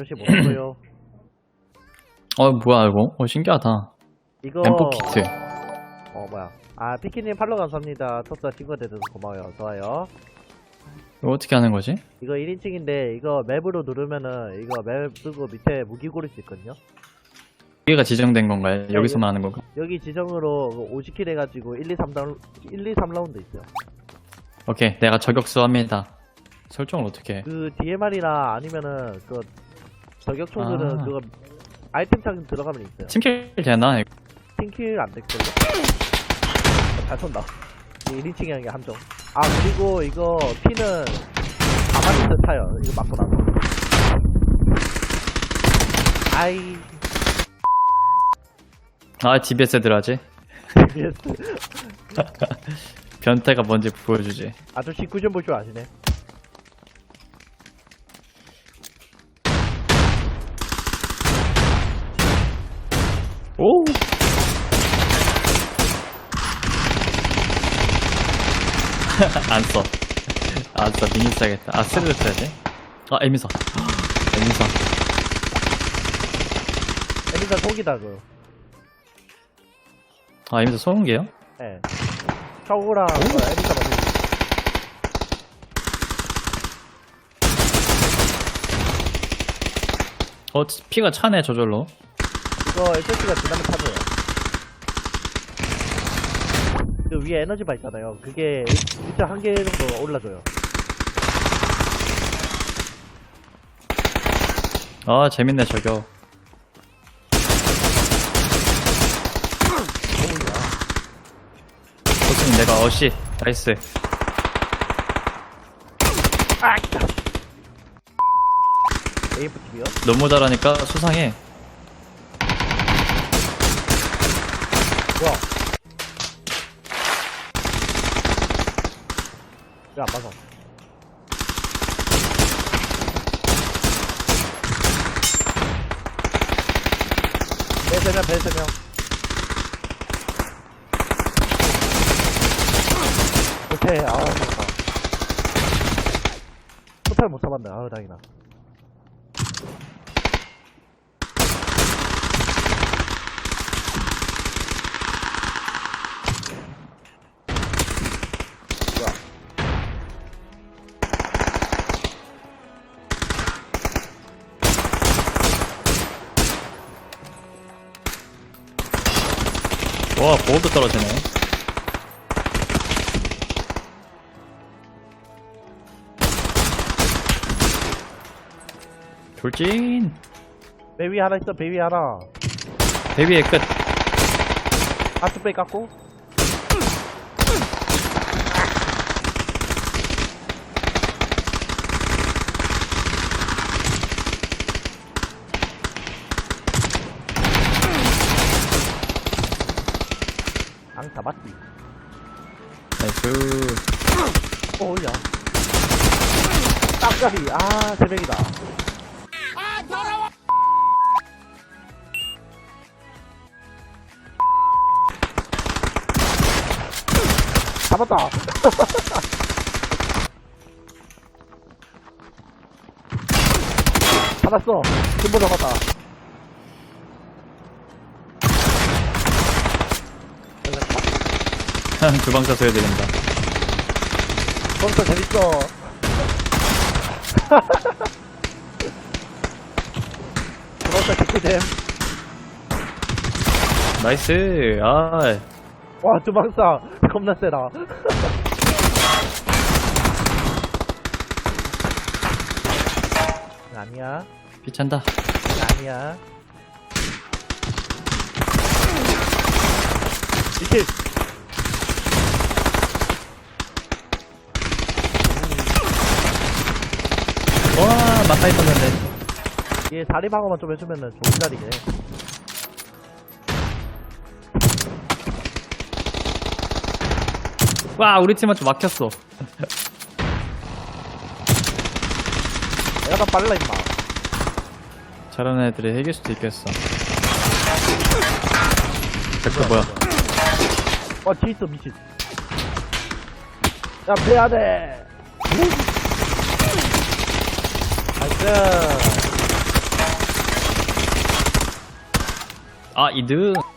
역시 못 써요. 어 뭐야 이거? 어 신기하다. 이거 엠포 키트. 어 뭐야? 아 피키님 팔로 감사합니다. 토스가 친구가 돼줘서 고마워요. 좋아요. 이거 어떻게 하는 거지? 이거 1인칭인데 이거 맵으로 누르면은 이거 맵 쓰고 밑에 무기 고를 수 있거든요. 여기가 지정된 건가요? 네, 여기서만 하는 건가? 여기 지정으로 50킬 해가지고 1, 2, 3 라운 1, 2, 3라운드 있어요. 오케이 내가 저격수 합니다. 설정을 어떻게 해? 그 DMR이나 아니면은 그 저격총들은 아. 그거 아이템 창 들어가면 있어요. 팀킬 되나? 이거? 팀킬 안 됐거든요. 어, 잘 쏜다. 1인칭이 하는 게 함정. 아 그리고 이거 피는 가만히서 차요. 이거 맞고 나서. 아이 아 DBS 애들 하지? BS. 변태가 뭔지 보여주지. 아저 19점 볼줄 아시네. 오! 안 써. 안 써. 미니 써야겠다. 아, 스르르 써야 돼? 아, 에미사. 에미사. 에미사 속이다 그. 아, 에미사 쏘는 게요? 예. 샤오랑 그 에미사 맞은. 어, 피가 차네, 저절로. 이거 SS가 지나면 타줘요. 그 위에 에너지 바 있잖아요. 그게 일자 한개 정도 올라줘요. 아, 재밌네, 저격. 내가 어시. 나이스. 아! AFTV요? 너무 잘하니까 수상해. 왜 안 맞아? 배세명 배세명. 오케이. 아우 토탈 못 잡았네. 아우 다행이다 와, 보호도 떨어지네. 돌진. 베이비 하나 있어 베이비 하나 데뷔의 끝. 아트백 깎고 앙 잡았지? 나이스. 오야. 딱가리 아 새벽이다. 잡았다. 잡았어. 금보 잡았다 두방 쏴서야 되겠다. 몬스터 재밌어 몬스터 개꿀잼 나이스. 아, 와 두방싸 겁나 세다. 아니야. 피찬다. 아니야. 이킬 와, 막가 있었는데. 얘 다리 방어만 좀 해주면은 좋은 자리네 와, 우리 팀한테 막혔어. 내가 다 빨라 임마 잘하는 애들이 핵일 수도 있겠어. 백도 뭐야? 어 뒤에 있어 미친 야 나이스 아, 2등.